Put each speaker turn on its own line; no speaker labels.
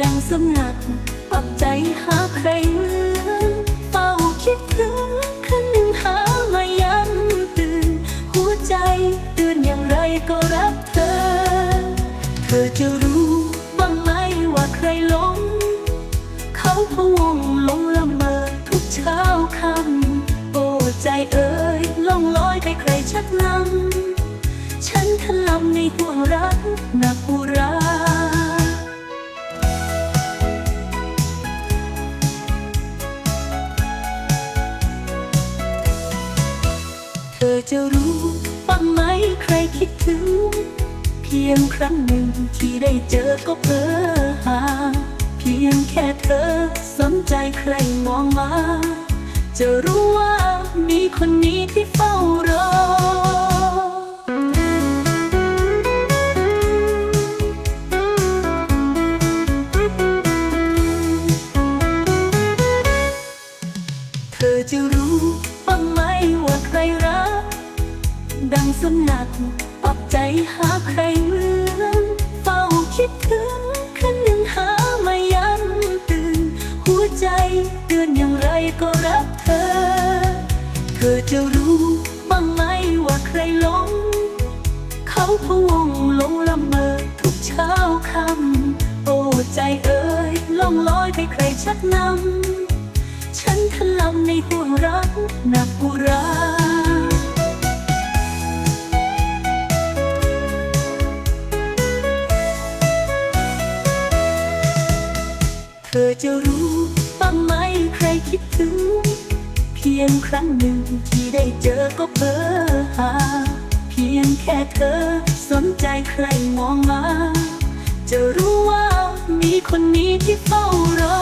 ดังสงัดปักใจหาใครเหมือนเฝ้าคิดถึงคืนหนึ่งหามาย้ำตื่น หัวใจตือนอย่างไรก็รักเธอ เธอจะรู้บ้างไหมว่าใครหลง เขาพวงหลงละเมอทุกเช้าคำโอ้ใจเอ่ยล่องลอยไปใครชักนำฉันทะลำในห่วงรักหนักอุรา อจะรู้บ้างไหมใครคิดถึง เพียงครั้งหนึ่งที่ได้เจอก็เพ้อหา เพียงแค่เธอสนใจใครมองมา จะรู้ว่ามีคนนี้ที่เฝ้ารอเธอจะรู้บ้างไหมว่า ดังสุนัขปรับใจหาใครเหมือนเฝ้าคิดถึงคืนหนึ่งหาไมาย้ำตื่น หัวใจเตือนอย่างไรก็รักเธอ เธอจะรู้บ้างไหมว่าใครหลง เขาพวงหลงละเมอทุกเช้าคำโอ้ใจเอ่ยล่องลอยไปใครชักนำฉันทะลำในห่วงรัก ธอจะรู้บ้างไหมใครคิดถึง เพียงครั้งหนึ่งที่ได้เจอก็เพ้อหา เพียงแค่เธอสนใจใครมองมา จะรู้ว่ามีคนนี้ที่เฝ้ารอ